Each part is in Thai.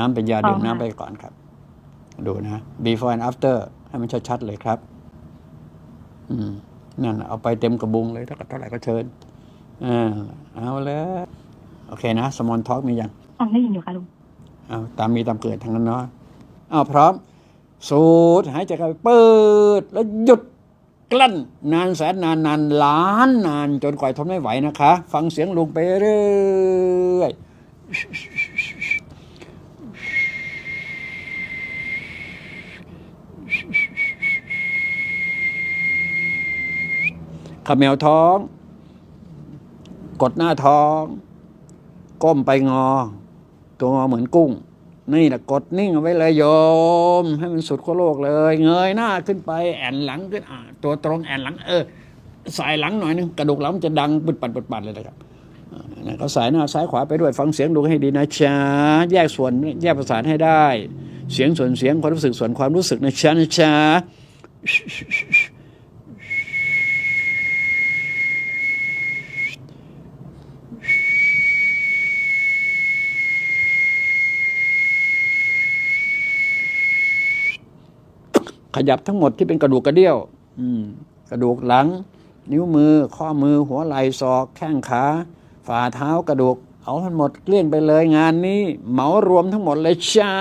น้ำเป็นยาดื่มเอาค่ะน้ำไปก่อนครับ ดูนะ before and after ให้มันชัดๆเลยครับ อืม นั่นน่ะเอาไปเต็มกระบุงเลยถ้าเท่าไหร่ก็เชิญอ่าเอาเลยโอเคนะ สมอนทอ k มียังฟังได้ยินอยู่ค่ะลุงเอาตามมีตามเกิดทั้งนั้นเนาะเอาพร้อม สูดหายใจเข้าไปเปิด แล้วหยุดกลั้น นานแสนนานนานล้านนานจนกว่าทนไม่ไหวนะคะ ฟังเสียงลุงไปเรื่อย ขมแมวท้อง กดหน้าท้อง ก้มไปงอ ตัวงอเหมือนกุ้ง นี่แหละกดนิ่งเอาไว้เลยโยม ให้มันสุดขั้วโลกเลย เงยหน้าขึ้นไปแอนหลังขึ้นตัวตรงแอนหลัง เออสายหลังหน่อยนึงกระดูกหลังจะดังปุดปัดปุดปัดเลยนะครับอ่าสายหน้าซ้ายขวาไปด้วยฟังเสียงดูให้ดีนะจ๊ะแยกส่วนแยกประสานให้ได้ เสียงส่วนเสียงความรู้สึกส่วนความรู้สึกนะจ๊ะนะจ๊ะ ขยับทั้งหมดที่เป็นกระดูกกระเดี่ยว อืม กระดูกหลัง นิ้วมือ ข้อมือ หัวไหล่ศอก แข้งขา ฝ่าเท้ากระดูก เอาทั้งหมดเกลี้ยงไปเลยงานนี้ เหมารวมทั้งหมดเลยจ้า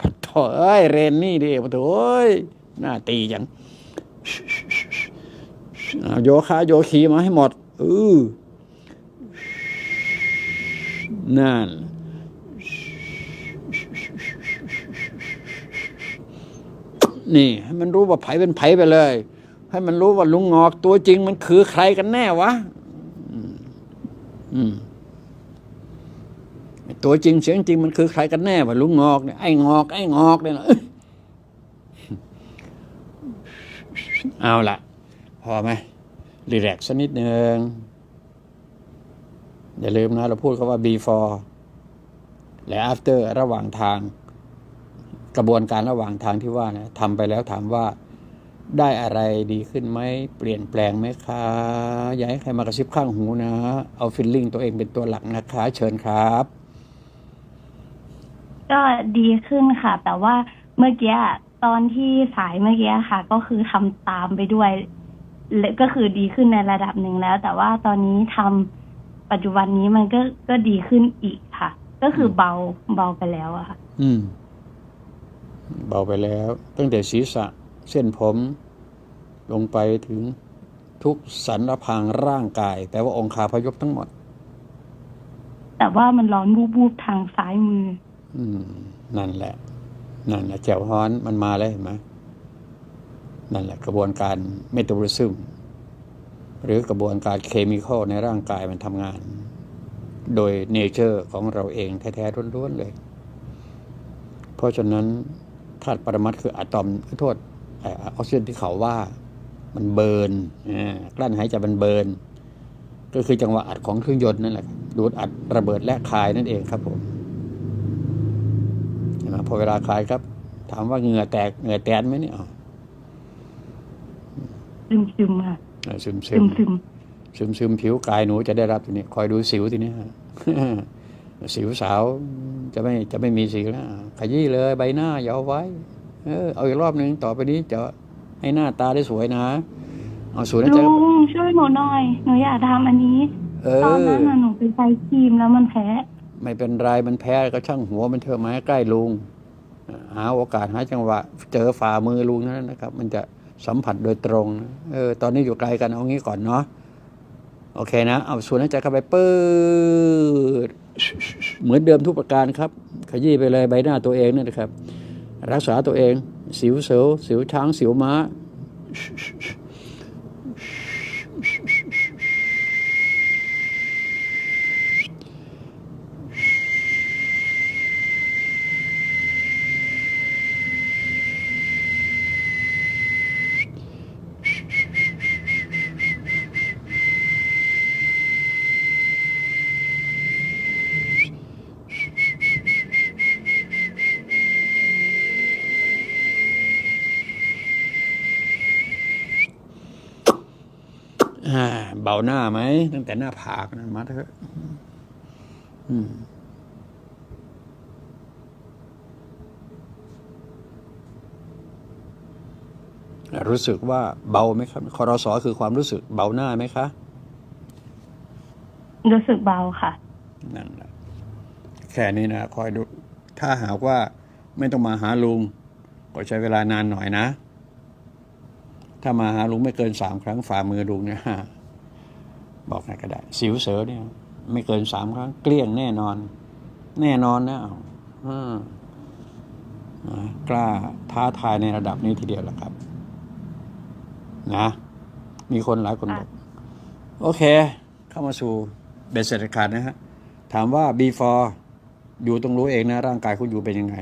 พะถอยเรนนี่ดิพะถอยหน้าตีจังโยคะโยคีมาให้หมด อือนั่น นี่ ให้มันรู้ว่าไผเป็นไผไปเลย ให้มันรู้ว่าลุงงอกตัวจริงมันคือใครกันแน่วะอืมอืมตัวจริงเสียงจริงมันคือใครกันแน่วะลุงงอกเนี่ยไอ้งอก ไอ้งอกเนี่ยนะเอาละพอไหมรีแลกซ์สักนิดหนึ่งอย่าลืมนะ เราพูดคาว่า before และ after ระหว่างทาง กระบวนการระหว่างทางที่ว่านะทำไปแล้วถามว่าได้อะไรดีขึ้นไหมเปลี่ยนแปลงไหมคะอย่าให้ใครมากระซิบข้างหูนะ เอาฟิลลิ่งตัวเองเป็นตัวหลักนะคะ เชิญครับ ก็ดีขึ้นค่ะ แต่ว่าเมื่อกี้อะตอนที่สายเมื่อกี้ค่ะ ก็คือทำตามไปด้วยและก็คือดีขึ้นในระดับหนึ่งแล้ว แต่ว่าตอนนี้ทำปัจจุบันนี้มันก็ก็ดีขึ้นอีกค่ะ ก็คือเบาเบาไปแล้วอะค่ะ อืม เบาไปแล้ว ตั้งแต่ศีรษะเส้นผม ลงไปถึงทุกสันละพางร่างกายแปลว่าองคาพยพทั้งหมด แต่ว่ามันร้อนบูบๆทางซ้ายมือ อืม นั่นแหละ นั่นแหละแจวฮ้อนมันมาแล้วเห็นไหมนั่นแหละกระบวนการเมตาบอลิซึมหรือกระบวนการเคมีคอลในร่างกายมันทำงาน โดยเนเจอร์ของเราเองแท้ๆล้วนๆเลย เพราะฉะนั้น ธาตุปรมัตถ์คืออะตอมขอโทษเออออกซิเจนที่เขาว่ามันเบิร์นอ่ากลั้นหายใจมันเบิร์นก็คือจังหวะอัดของเครื่องยนต์นั่นแหละดูดอัดระเบิดและคายนั่นเองครับผมเห็นไหมพอเวลาคลายครับ ถามว่าเหงื่อแตกเหงื่อแตนไหมเนี่ยอ๋อซึมซึมๆค่ะซึมซึซึมมซึมซึมซึมผิวกายหนูจะได้รับตัวนี้ คอยดูสิวทีนี้ฮะ สิวสาวจะไม่จะไม่มีสิวแล้วขยี้เลยใบหน้าอย่าเอาไว้เออเอาอีกรอบหนึ่งต่อไปนี้จะให้หน้าตาได้สวยนะ เอาสวยนะลุจ๊ะงช่วยหนูหน่อยหนูอยากทำอันนี้เอตอนอนั้นน่ะหนูไปใช้ครีมแล้วมันแพ้ไม่เป็นไรมันแพ้ก็ช่างหัวมันเถอะมาให้ใกล้ลุงหาโอกาสหาจังหวะ เจอฝ่ามือลุงนั่นนะครับ มันจะสัมผัสโดยตรงนะเออตอนนี้อยู่ไกลกันเอางี้ก่อนเนาะโอเคนะ เอาส่วนหายใจเข้าไปปืด เหมือนเดิมทุกประการครับ ขยี้ไปเลยใบหน้าตัวเองนั่นนะครับ รักษาตัวเอง สิวเสวสิวช้าง สิวม้า เบาหน้าไหมตั้งแต่หน้าผากนั้มาเถอะรู้สึกว่าเบาไหมครับคอรสอคือความรู้สึกเบาหน้าไหมคะ รู้สึกเบาค่ะ นั่นแหละแค่นี้นะคอยดู ถ้าหากว่าไม่ต้องมาหาลุง ก็ใช้เวลานานหน่อยนะ ถ้ามาหาลุงไม่เกินสามครั้งฝ่ามือลุงเนี่ย บอกไงก็ได้สิวเสือเนี่ย ไม่เกินสามครั้ง เกลี้ยงแน่นอน แน่นอนนะอ้าอืมนะกล้าท้าทายในระดับนี้ทีเดียวแหละครับ นะ มีคนหลายคนบอกโอเค เข้ามาสู่เบสเสร็จขาดนะฮะ ถามว่า before อยู่ต้องรู้เองนะ ร่างกายคุณอยู่เป็นยังไง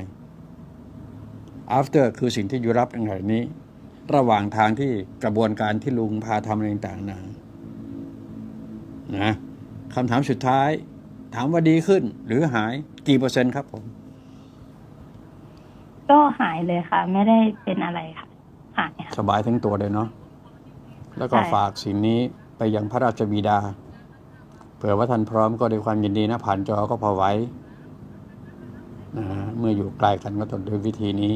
after คือสิ่งที่อยู่รับในขณะนี้ ระหว่างทางที่กระบวนการที่ลุงพาทำอะไรต่างๆนะ นะคำถามสุดท้าย ถามว่าดีขึ้น หรือหายกี่เปอร์เซ็นต์ครับผม ก็หายเลยค่ะ ไม่ได้เป็นอะไรค่ะ หายค่ะ สบายทั้งตัวเลยเนาะแล้วก็ใช่ ฝากสิ่งนี้ไปยังพระราชบิดา เผื่อว่าท่านพร้อมก็ด้วยความยินดีนะ ผ่านจอก็พอไว้นะเมื่ออยู่ไกลกันก็ต้องด้วยวิธีนี้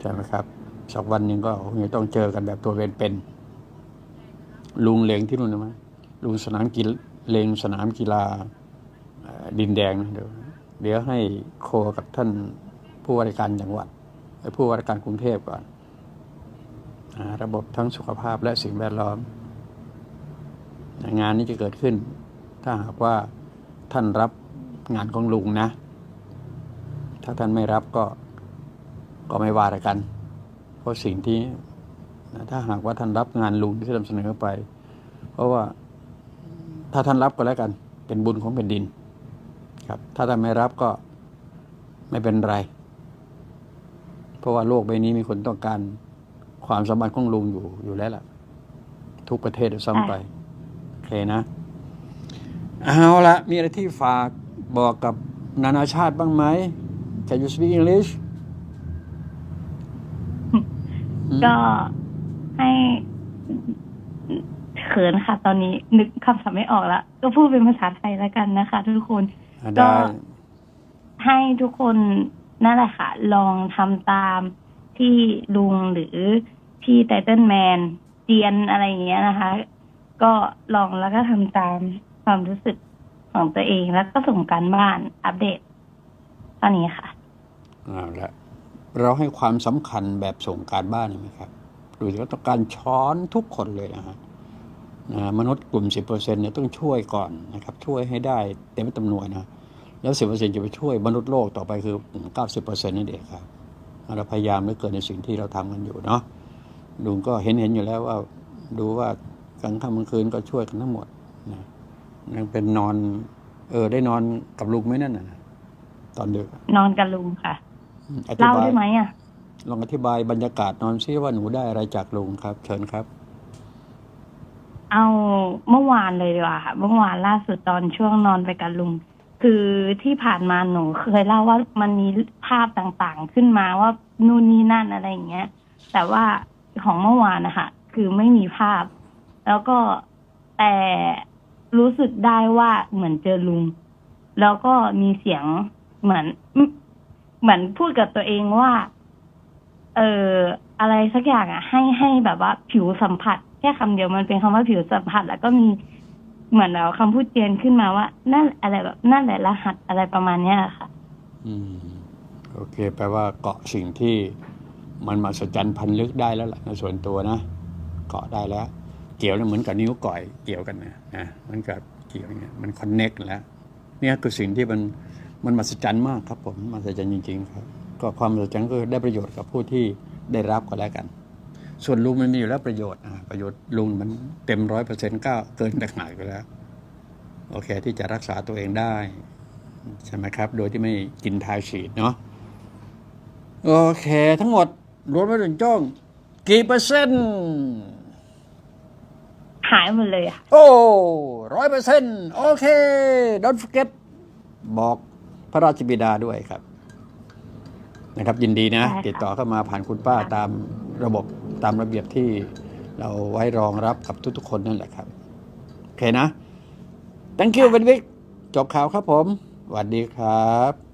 ใช่ไหมครับสักวันหนึ่งก็คงจะต้องเจอกันแบบตัวเป็นๆลุงเลงที่นู่นนะมั้ย ลุงสนามกีฬาเลงสนามกีฬาดินแดงนะเดี๋ยวเดี๋ยวให้โคกับท่านผู้ว่าราชการจังหวัดผู้ว่าราชการกรุงเทพก่อนอระบบทั้งสุขภาพและสิ่งแวดล้อม งานนี้จะเกิดขึ้น ถ้าหากว่าท่านรับงานของลุงนะ ถ้าท่านไม่รับก็ก็ไม่ว่าอะไรกัน เพราะสิ่งที่ถ้าหากว่าท่านรับงานลุงที่นำเสนอไป เพราะว่า ถ้าท่านรับก็แล้วกัน เป็นบุญของแผ่นดิน ครับ ถ้าท่านไม่รับก็ไม่เป็นไร เพราะว่าโลกใบนี้มีคนต้องการความสมบัติของลุงอยู่อยู่แล้วล่ะ ทุกประเทศด้วยซ้ำไปโอเคนะ เอาละมีอะไรที่ฝากบอกกับนานาชาติบ้างไหม Can you speak English ก็ให้ เขินค่ะ ตอนนี้นึกคำศัพท์ไม่ออกแล้วก็พูดเป็นภาษาไทยแล้วกันนะคะ ทุกคนอะก็ได้ให้ทุกคนนั่นแหละค่ะ ลองทำตามที่ลุงหรือพี่ไตเติ้ลแมนเจียนอะไรอย่างเงี้ยนะคะ ก็ลองแล้วก็ทำตามความรู้สึกของตัวเองแล้วก็ส่งการบ้านอัปเดตตอนนี้ค่ะเอาละเราให้ความสำคัญแบบส่งการบ้านเห็นไหมครับดูสิว่าต้องการช้อนทุกคนเลยนะฮะนะ มนุษย์กลุ่ม 10%เนี่ยต้องช่วยก่อนนะครับช่วยให้ได้เต็มจำนวนนะแล้ว 10%จะไปช่วยมนุษย์โลกต่อไปคือ 90%นั่นเองครับเราพยายามเหลือเกินในสิ่งที่เราทำกันอยู่เนาะลุงก็เห็นเห็นอยู่แล้วว่าดูว่ากลางค่ำกลางคืนก็ช่วยกันทั้งหมดนะยังเป็นนอนเออได้นอนกับลุงไหมนั่นน่ะตอนดึกอะนอนกับลุงค่ะอืมอธิเล่าบายได้ไหมอะลองอธิบายบรรยากาศนอนซิว่าหนูได้อะไรจากลุงครับ เชิญครับ เอาเมื่อวานเลยดีกว่าค่ะ เมื่อวานล่าสุดตอนช่วงนอนไปกับลุง คือที่ผ่านมาหนูเคยเล่าว่ามันมีภาพต่างๆขึ้นมาว่านู่นนี่นั่นอะไรอย่างเงี้ย แต่ว่าของเมื่อวานนะคะคือไม่มีภาพ แล้วก็แต่รู้สึกได้ว่าเหมือนเจอลุง แล้วก็มีเสียงเหมือน เหมือนพูดกับตัวเองว่า เอออะไรสักอย่างอะ ให้ให้แบบว่าผิวสัมผัส แค่คำเดียวมันเป็นคำว่าผิวสัมผัส แล้วก็มีเหมือนแล้วคำพูดเจียนขึ้นมาว่า นั่นอะไรแบบนั่นแหละรหัสอะไรประมาณเนี้ยค่ะ อืม โอเค แปลว่าเกาะสิ่งที่มันมาสจันพันลึกได้แล้วล่ะในส่วนตัวนะเกาะได้แล้ว เกี่ยวเนี่ยเหมือนกับนิ้วก่อยเกี่ยวกันนะนะมันกับเกี่ยวเนี่ยมันคอนเน็กแล้ว เนี่ยคือสิ่งที่มันมันมหัศจรรย์มากครับผมมหัศจรรย์จริง ๆ ครับ ก็ความมหัศจรรย์ก็ได้ประโยชน์กับผู้ที่ได้รับก็แล้วกัน ส่วนลุงมันมีอยู่แล้วประโยชน์อ่าประโยชน์ลุงมันเต็มร้อยเปอร์เซ็นต์ก็เกินแต่หายไปแล้ว โอเค ที่จะรักษาตัวเองได้ ใช่ไหมครับ โดยที่ไม่กินทายฉีดเนาะโอเค ทั้งหมดรวมไปถึงจ้อง กี่เปอร์เซ็นต์หายหมดเลยค่ะโอ้ร้อยเปอร์เซ็นต์โอเค don't forget บอกพระราชบิดาด้วยครับ นะครับยินดีนะได้ค่ะติดต่อเข้ามาผ่านคุณป้าตามระบบตามระเบียบที่เราไว้รองรับกับทุกๆคนนั่นแหละครับ โอเคนะ thank you เวนวิกจบข่าวครับผมสวัสดีครับ